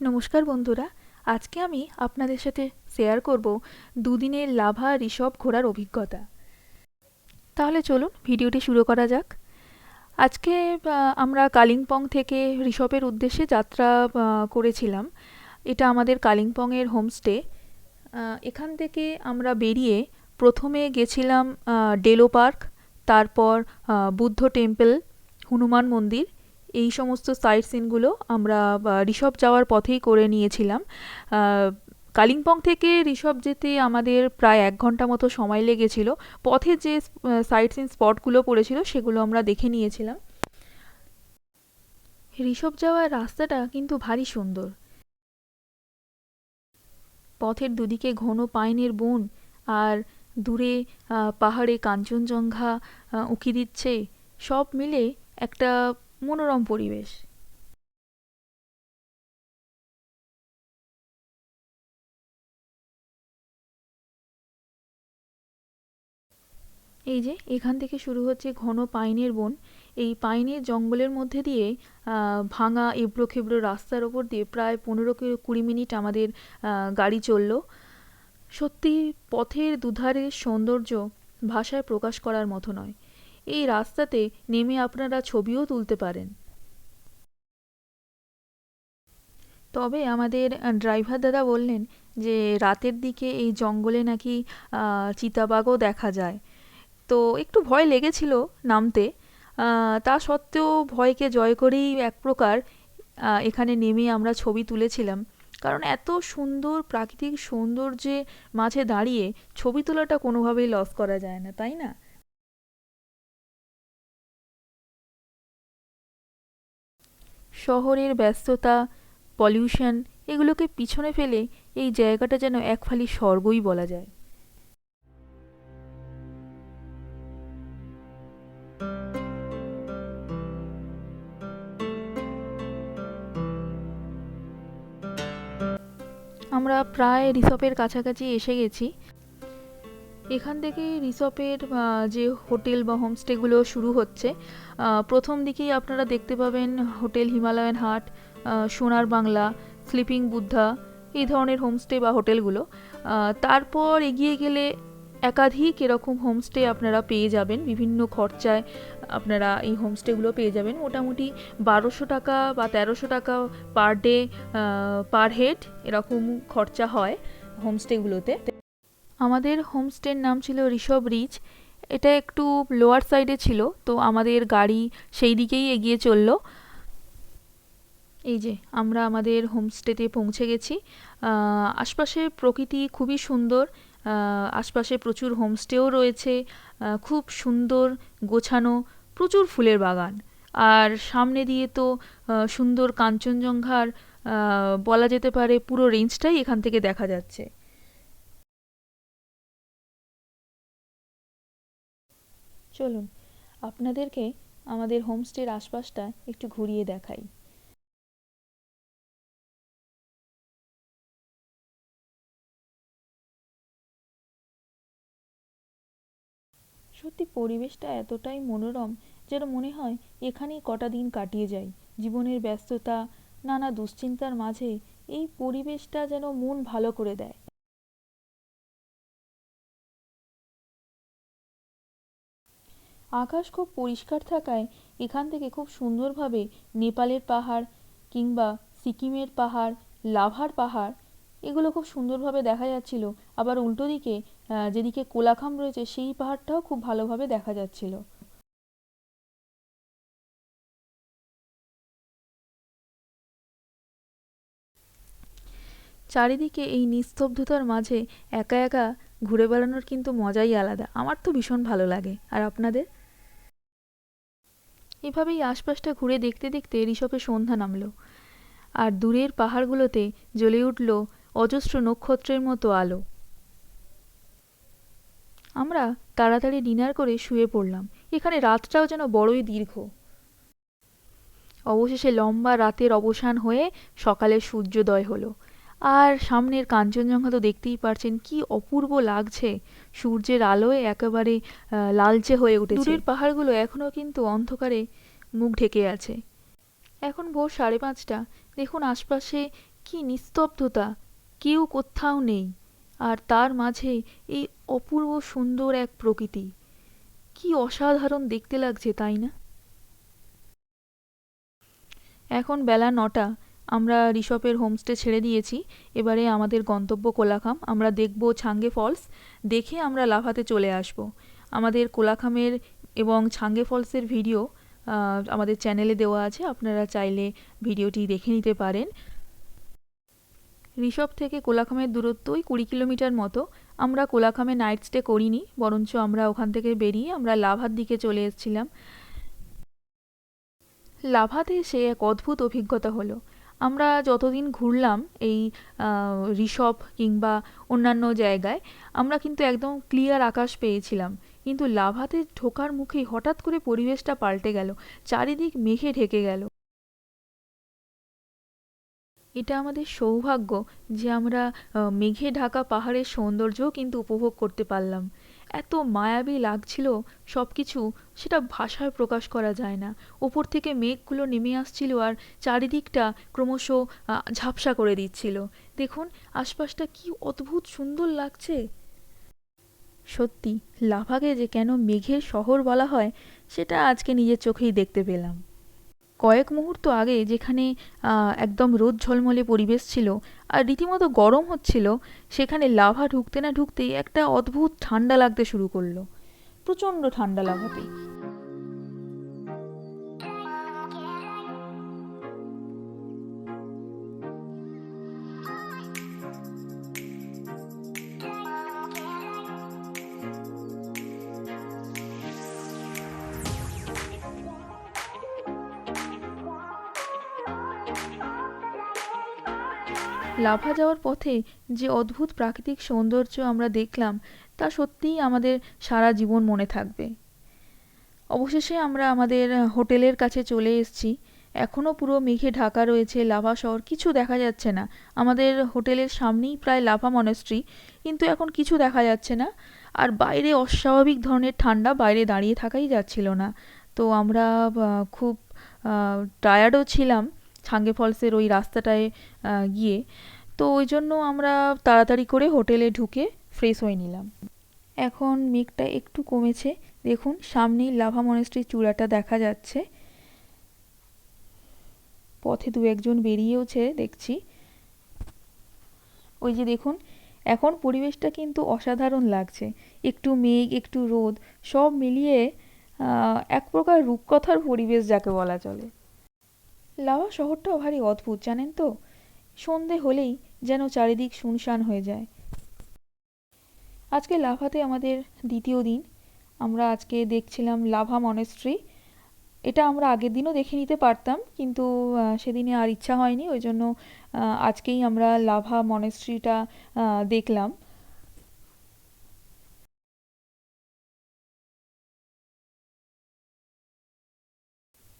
নমস্কার বন্ধুরা, আজকে আমি আপনাদের সাথে শেয়ার করব দুদিনের লাভা ঋষভ ঘোরার অভিজ্ঞতা। তাহলে চলুন ভিডিওটি শুরু করা যাক। আজকে আমরা কালিম্পং থেকে ঋষভের উদ্দেশ্যে যাত্রা করেছিলাম। এটা আমাদের কালিম্পংয়ের হোমস্টে এখান থেকে আমরা বেরিয়ে প্রথমে গেছিলাম ডেলো পার্ক, তারপর বুদ্ধ টেম্পল হনুমান মন্দির এই সমস্ত সাইট সিনগুলো আমরা ঋষভ যাওয়ার পথেই করে নিয়েছিলাম। কালিম্পং থেকে ঋষভ যেতে আমাদের প্রায় এক ঘণ্টা মতো সময় লেগেছিল। পথে যে সাইট সিন স্পটগুলো পড়েছিল সেগুলো আমরা দেখে নিয়েছিলাম। ঋষভ যাওয়ার রাস্তাটা কিন্তু ভারী সুন্দর। পথের দুদিকে ঘন পাইনের বন আর দূরে পাহাড়ে কাঞ্চনজঙ্ঘা উঁকি দিচ্ছে। সব মিলে একটা মনোরম পরিবেশ। এই যে, এখান থেকে শুরু হচ্ছে ঘন পাইনের বন। এই পাইনের জঙ্গলের মধ্যে দিয়ে ভাঙা এবড়ো খেবড়ো রাস্তার ওপর দিয়ে প্রায় পনেরো কুড়ি মিনিট আমাদের গাড়ি চলল। সত্যি পথের দুধারের সৌন্দর্য ভাষায় প্রকাশ করার মতো নয়। এই রাস্তাতে নেমে আপনারা ছবিও তুলতে পারেন। তবে আমাদের ড্রাইভার দাদা বললেন যে রাতের দিকে এই জঙ্গলে নাকি চিতাবাঘও দেখা যায়। তো একটু ভয় লেগেছিল নামতে। তা সত্ত্বেও ভয়কে জয় করেই এক প্রকার এখানে নেমে আমরা ছবি তুলেছিলাম। কারণ এত সুন্দর প্রাকৃতিক সৌন্দর্যে মাঝে দাঁড়িয়ে ছবি তোলাটা কোনোভাবেই লস করা যায় না, তাই না? শহরের ব্যস্ততা পলিউশন এগুলোকে পিছনে ফেলে এই জায়গাটা যেন এক ফালি স্বর্গই বলা যায়। আমরা প্রায় রিসপের কাছাকাছি এসে গেছি। এখান থেকে রিসপের যে হোটেল বা হোমস্টেগুলো শুরু হচ্ছে প্রথম দিকেই আপনারা দেখতে পাবেন হোটেল হিমালয়ান হাট সোনার বাংলা, স্লিপিং বুদ্ধা, এই ধরনের হোমস্টে বা হোটেলগুলো। তারপর এগিয়ে গেলে একাধিক এরকম হোমস্টে আপনারা পেয়ে যাবেন, বিভিন্ন খরচায় আপনারা এই হোমস্টেগুলো পেয়ে যাবেন। মোটামুটি বারোশো টাকা বা তেরোশো টাকা পার ডে পার হেড এরকম খরচা হয় হোমস্টেগুলোতে। আমাদের হোমস্টের নাম ছিল ঋষভ রিচ। এটা একটু লোয়ার সাইডে ছিল, তো আমাদের গাড়ি সেই দিকেই এগিয়ে চলল। এই যে, আমরা আমাদের হোমস্টেতে পৌঁছে গেছি। আশপাশে প্রকৃতি খুবই সুন্দর। আশপাশে প্রচুর হোমস্টেও রয়েছে। খুব সুন্দর গোছানো, প্রচুর ফুলের বাগান। আর সামনে দিয়ে তো সুন্দর কাঞ্চনজঙ্ঘার বলা যেতে পারে পুরো রেঞ্জটাই এখান থেকে দেখা যাচ্ছে। চলুন, আপনাদেরকে আমাদের হোমস্টের আশপাশটা একটু ঘুরিয়ে দেখাই। সত্যি পরিবেশটা এতটাই মনোরম যেন মনে হয় এখানেই কটা দিন কাটিয়ে যাই। জীবনের ব্যস্ততা, নানা দুশ্চিন্তার মাঝে এই পরিবেশটা যেন মন ভালো করে দেয়। আকাশ খুব পরিষ্কার থাকায় এখান থেকে খুব সুন্দরভাবে নেপালের পাহাড় কিংবা সিকিমের পাহাড়, লাভার পাহাড়, এগুলো খুব সুন্দরভাবে দেখা যাচ্ছিল। আবার উল্টো দিকে যেদিকে কোলাখাম রয়েছে, সেই পাহাড়টাও খুব ভালোভাবে দেখা যাচ্ছিল। চারিদিকে এই নিস্তব্ধতার মাঝে একা একা ঘুরে বেড়ানোর কিন্তু মজাই আলাদা। আমার তো ভীষণ ভালো লাগে। আর আপনাদের? এভাবেই আশপাশটা ঘুরে দেখতে দেখতে ঋষভের সন্ধ্যা নামলো। আর দূরের পাহাড়গুলোতে জ্বলে উঠল অজস্র নক্ষত্রের মতো আলো। আমরা তাড়াতাড়ি ডিনার করে শুয়ে পড়লাম। এখানে রাতটাও যেন বড়ই দীর্ঘ। অবশেষে লম্বা রাতের অবসান হয়ে সকালে সূর্যোদয় হলো। আর সামনের কাঞ্চনজঙ্ঘা তো দেখতেই পারছেন, কি অপূর্ব লাগছে। সূর্যের আলোয় একেবারে লালচে হয়ে উঠেছে। দূরের পাহাড়গুলো এখনও কিন্তু অন্ধকারে মুখ ঢেকে আছে। এখন ভোর সাড়ে পাঁচটা। দেখুন আশপাশে কি নিস্তব্ধতা, কেউ কোথাও নেই। আর তার মাঝে এই অপূর্ব সুন্দর এক প্রকৃতি। কি অসাধারণ দেখতে লাগছে, তাই না? এখন বেলা নটা। আমরা ঋষভের হোমস্টে ছেড়ে দিয়েছি। এবারে আমাদের গন্তব্য কোলাখাম। আমরা দেখব ছাঙ্গে ফলস। দেখে আমরা লাভাতে চলে আসব। আমাদের কোলাখামের এবং ছাঙ্গে ফলসের ভিডিও আমাদের চ্যানেলে দেওয়া আছে। আপনারা চাইলে ভিডিওটি দেখে নিতে পারেন। ঋষভ থেকে কোলাখামের দূরত্ব ওই কুড়ি কিলোমিটার মতো। আমরা কোলাখামে নাইট স্টে করিনি, বরঞ্চ আমরা ওখান থেকে বেরিয়ে আমরা লাভার দিকে চলে এসেছিলাম। লাভাতে সে এক অদ্ভুত অভিজ্ঞতা হলো। আমরা যতদিন ঘুরলাম এই ঋষভ কিংবা অন্যান্য জায়গায়, আমরা কিন্তু একদম ক্লিয়ার আকাশ পেয়েছিলাম। কিন্তু লাভাতে ঢোকার মুখেই হঠাৎ করে পরিবেশটা পাল্টে গেল, চারিদিক মেঘে ঢেকে গেল। এটা আমাদের সৌভাগ্য যে আমরা মেঘে ঢাকা পাহাড়ের সৌন্দর্যও কিন্তু উপভোগ করতে পারলাম। এত মায়াবী লাগছিল সব কিছু সেটা ভাষায় প্রকাশ করা যায় না। ওপর থেকে মেঘগুলো নেমে আসছিল আর চারিদিকটা ক্রমশ ঝাপসা করে দিচ্ছিল। দেখুন, আশপাশটা কি অদ্ভুত সুন্দর লাগছে। সত্যি লাভাকে যে কেন মেঘের শহর বলা হয়, সেটা আজকে নিজের চোখেই দেখতে পেলাম। কয়েক মুহূর্ত আগে যেখানে একদম রোদ ঝলমলে পরিবেশ ছিল আর রীতিমতো গরম হচ্ছিল, সেখানে লাভা ঢুকতে না ঢুকতেই একটা অদ্ভুত ঠান্ডা লাগতে শুরু করল। প্রচণ্ড ঠান্ডা লাভাতে লাভা যাওয়ার পথে যে অদ্ভুত প্রাকৃতিক সৌন্দর্য আমরা দেখলাম, তা সত্যিই আমাদের সারা জীবন মনে থাকবে। অবশেষে আমরা আমাদের হোটেলের কাছে চলে এসেছি। এখনও পুরো মেঘে ঢাকা রয়েছে লাভা শহর, কিছু দেখা যাচ্ছে না। আমাদের হোটেলের সামনেই প্রায় লাভা মনেস্ট্রি, কিন্তু এখন কিছু দেখা যাচ্ছে না। আর বাইরে অস্বাভাবিক ধরনের ঠান্ডা বাইরে দাঁড়িয়ে থাকাই যাচ্ছিল না। তো আমরা খুব টায়ার্ডও ছিলাম। ছাঙ্গে ফলসের ওই রাস্তাটায় গিয়ে। তো ওই জন্য আমরা তাড়াতাড়ি করে হোটেলে ঢুকে ফ্রেশ হয়ে নিলাম। এখন মেঘটা একটু কমেছে। দেখুন, সামনেই লাভা মনেস্ট্রির চূড়াটা দেখা যাচ্ছে। পথে দু একজন বেরিয়েওছে, দেখছি। ওই যে দেখুন, এখন পরিবেশটা কিন্তু অসাধারণ লাগছে। একটু মেঘ, একটু রোদ, সব মিলিয়ে এক প্রকার রূপকথার পরিবেশ যাকে বলা চলে। লাভা শহরটাও ভারী অদ্ভুত, জানেন তো? সন্ধে হলেই যেন চারিদিক শুনশান হয়ে যায়। আজকে লাভাতে আমাদের দ্বিতীয় দিন। আমরা আজকে দেখছিলাম লাভা মনেস্ট্রি এটা আমরা আগের দিনও দেখে নিতে পারতাম, কিন্তু সেদিনে আর ইচ্ছা হয়নি, ওই জন্য আজকেই আমরা লাভা মনেস্ট্রিটা দেখলাম।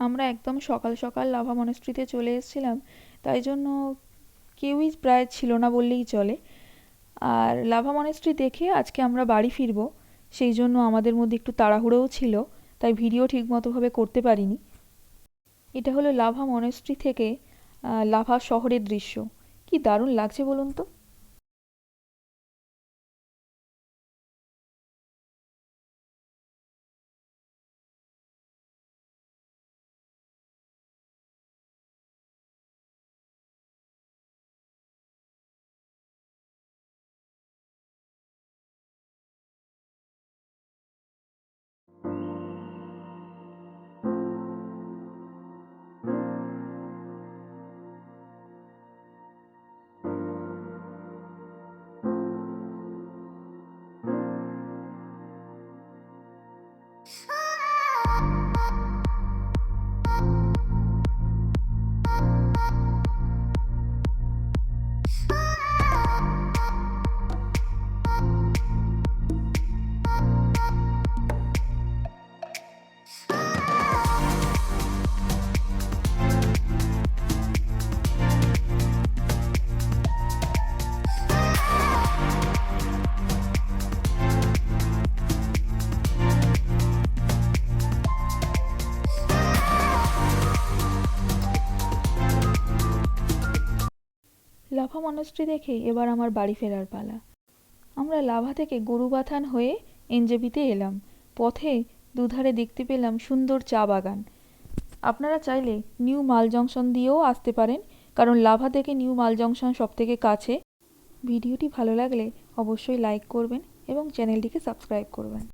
আমরা একদম সকাল সকাল লাভা মনেস্ট্রিতে চলে এসেছিলাম, তাই জন্য কেউই প্রায় ছিল না বললেই চলে। আর লাভা মনেস্ট্রি দেখে আজকে আমরা বাড়ি ফিরবো, সেই জন্য আমাদের মধ্যে একটু তাড়াহুড়োও ছিল, তাই ভিডিও ঠিকমতোভাবে করতে পারিনি। এটা হলো লাভা মনেস্ট্রি থেকে লাভা শহরের দৃশ্য। কি দারুণ লাগছে বলুন তো? লাভা মনস্ট্রি দেখেই এবার আমার বাড়ি ফেরার পালা। আমরা লাভা থেকে গরুবাথান হয়ে এনজেপিতে এলাম। পথে দুধারে দেখতে পেলাম সুন্দর চা বাগান। আপনারা চাইলে নিউ মাল জংশন দিয়েও আসতে পারেন, কারণ লাভা থেকে নিউ মাল জংশন সব থেকে কাছে। ভিডিওটি ভালো লাগলে অবশ্যই লাইক করবেন এবং চ্যানেলটিকে সাবস্ক্রাইব করবেন।